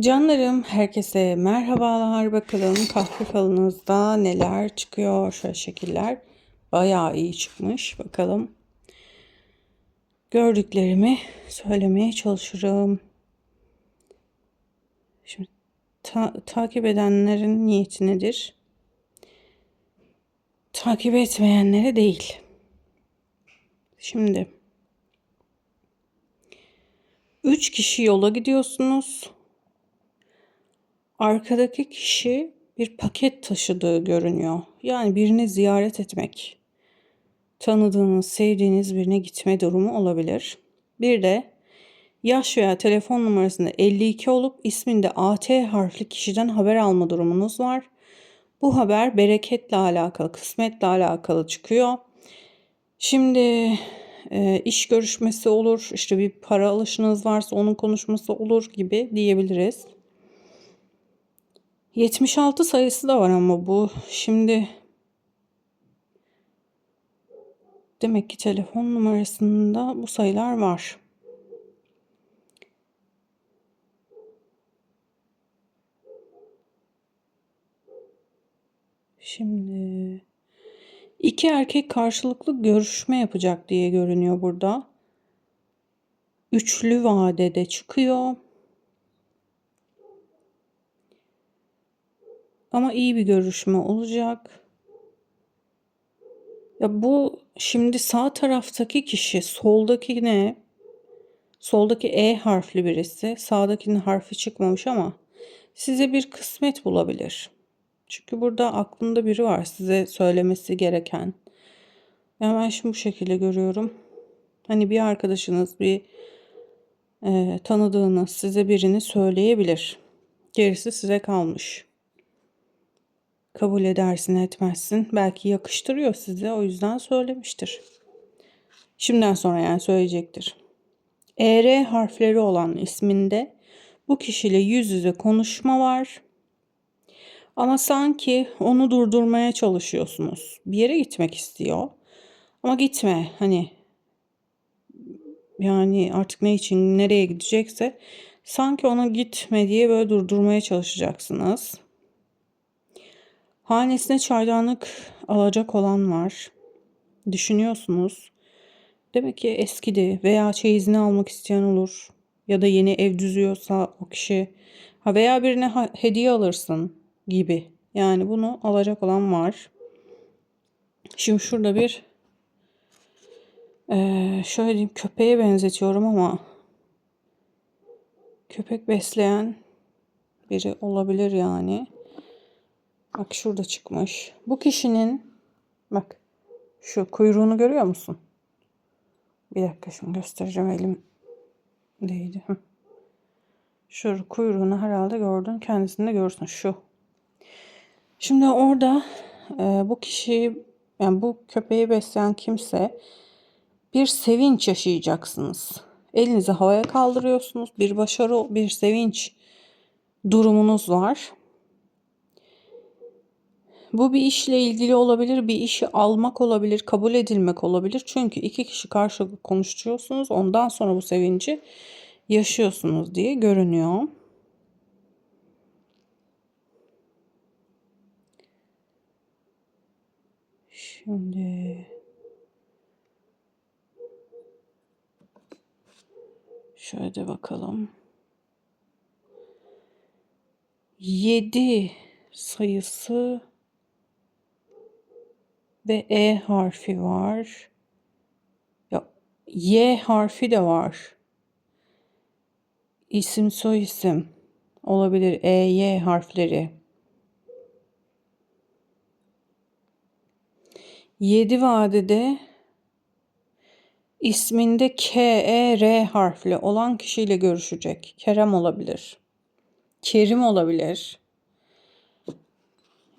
Canlarım herkese merhabalar. Bakalım kahve falınızda neler çıkıyor? Şöyle şekiller bayağı iyi çıkmış. Bakalım. Gördüklerimi söylemeye çalışırım. Şimdi ta- takip edenlerin niyeti nedir? Takip etmeyenlere değil. Şimdi. Üç kişi yola gidiyorsunuz Arkadaki kişi bir paket taşıdığı görünüyor. Yani birini ziyaret etmek. Tanıdığınız, sevdiğiniz birine gitme durumu olabilir. Bir de yaş veya telefon numarasında 52 olup isminde AT harfli kişiden haber alma durumunuz var. Bu haber bereketle alakalı, kısmetle alakalı çıkıyor. Şimdi e, iş görüşmesi olur, işte bir para alışınız varsa onun konuşması olur gibi diyebiliriz. 76 sayısı da var ama bu şimdi demek ki telefon numarasında bu sayılar var. Şimdi iki erkek karşılıklı görüşme yapacak diye görünüyor burada. Üçlü vadede çıkıyor. Ama iyi bir görüşme olacak. Ya bu şimdi sağ taraftaki kişi soldaki ne? Soldaki E harfli birisi. Sağdakinin harfi çıkmamış ama size bir kısmet bulabilir. Çünkü burada aklında biri var size söylemesi gereken. Yani ben şimdi bu şekilde görüyorum. Hani bir arkadaşınız, bir e, tanıdığınız size birini söyleyebilir. Gerisi size kalmış. Kabul edersin etmezsin. Belki yakıştırıyor size o yüzden söylemiştir. Şimdiden sonra yani söyleyecektir. ER harfleri olan isminde bu kişiyle yüz yüze konuşma var. Ama sanki onu durdurmaya çalışıyorsunuz. Bir yere gitmek istiyor. Ama gitme hani yani artık ne için nereye gidecekse sanki ona gitme diye böyle durdurmaya çalışacaksınız. Hanesine çaydanlık alacak olan var. Düşünüyorsunuz. Demek ki eskidi veya çeyizini almak isteyen olur. Ya da yeni ev düzüyorsa o kişi. Ha veya birine hediye alırsın gibi. Yani bunu alacak olan var. Şimdi şurada bir ee, şöyle diyeyim köpeğe benzetiyorum ama köpek besleyen biri olabilir yani. Bak şurada çıkmış. Bu kişinin bak şu kuyruğunu görüyor musun? Bir dakika şimdi göstereceğim elim değdi. Şu kuyruğunu herhalde gördün. Kendisini de görürsün. Şu. Şimdi orada e, bu kişi yani bu köpeği besleyen kimse bir sevinç yaşayacaksınız. Elinizi havaya kaldırıyorsunuz. Bir başarı, bir sevinç durumunuz var. Bu bir işle ilgili olabilir, bir işi almak olabilir, kabul edilmek olabilir. Çünkü iki kişi karşılıklı konuşuyorsunuz. Ondan sonra bu sevinci yaşıyorsunuz diye görünüyor. Şimdi şöyle bakalım. 7 sayısı ve E harfi var. Ya, Y harfi de var. İsim soy isim olabilir. E, Y harfleri. 7 vadede isminde K, E, R harfli olan kişiyle görüşecek. Kerem olabilir. Kerim olabilir.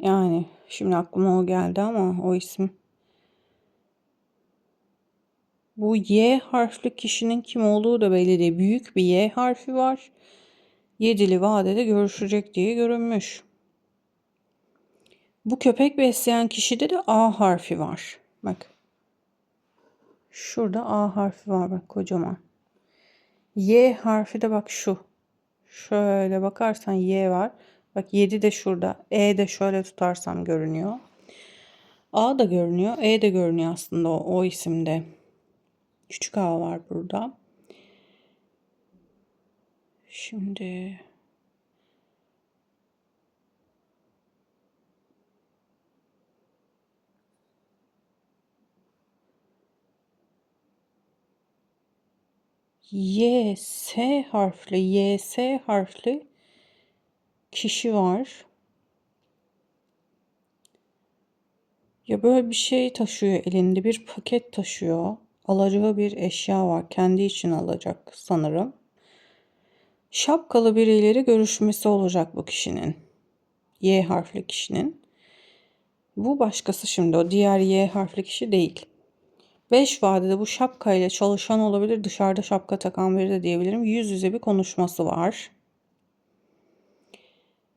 Yani Şimdi aklıma o geldi ama o isim. Bu Y harfli kişinin kim olduğu da belli değil. Büyük bir Y harfi var. Yedili vadede görüşecek diye görünmüş. Bu köpek besleyen kişide de A harfi var. Bak. Şurada A harfi var bak kocaman. Y harfi de bak şu. Şöyle bakarsan Y var. Bak 7 de şurada. E de şöyle tutarsam görünüyor. A da görünüyor. E de görünüyor aslında o, o isimde. Küçük A var burada. Şimdi Y, harfli, Y, harfli kişi var. Ya böyle bir şey taşıyor elinde, bir paket taşıyor. Alacağı bir eşya var. Kendi için alacak sanırım. Şapkalı biriyle görüşmesi olacak bu kişinin. Y harfli kişinin. Bu başkası şimdi o diğer Y harfli kişi değil. 5 vadede bu şapkayla çalışan olabilir. Dışarıda şapka takan biri de diyebilirim. Yüz yüze bir konuşması var.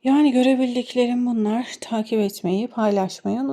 Yani görebildiklerim bunlar. Takip etmeyi, paylaşmayı unutmayın.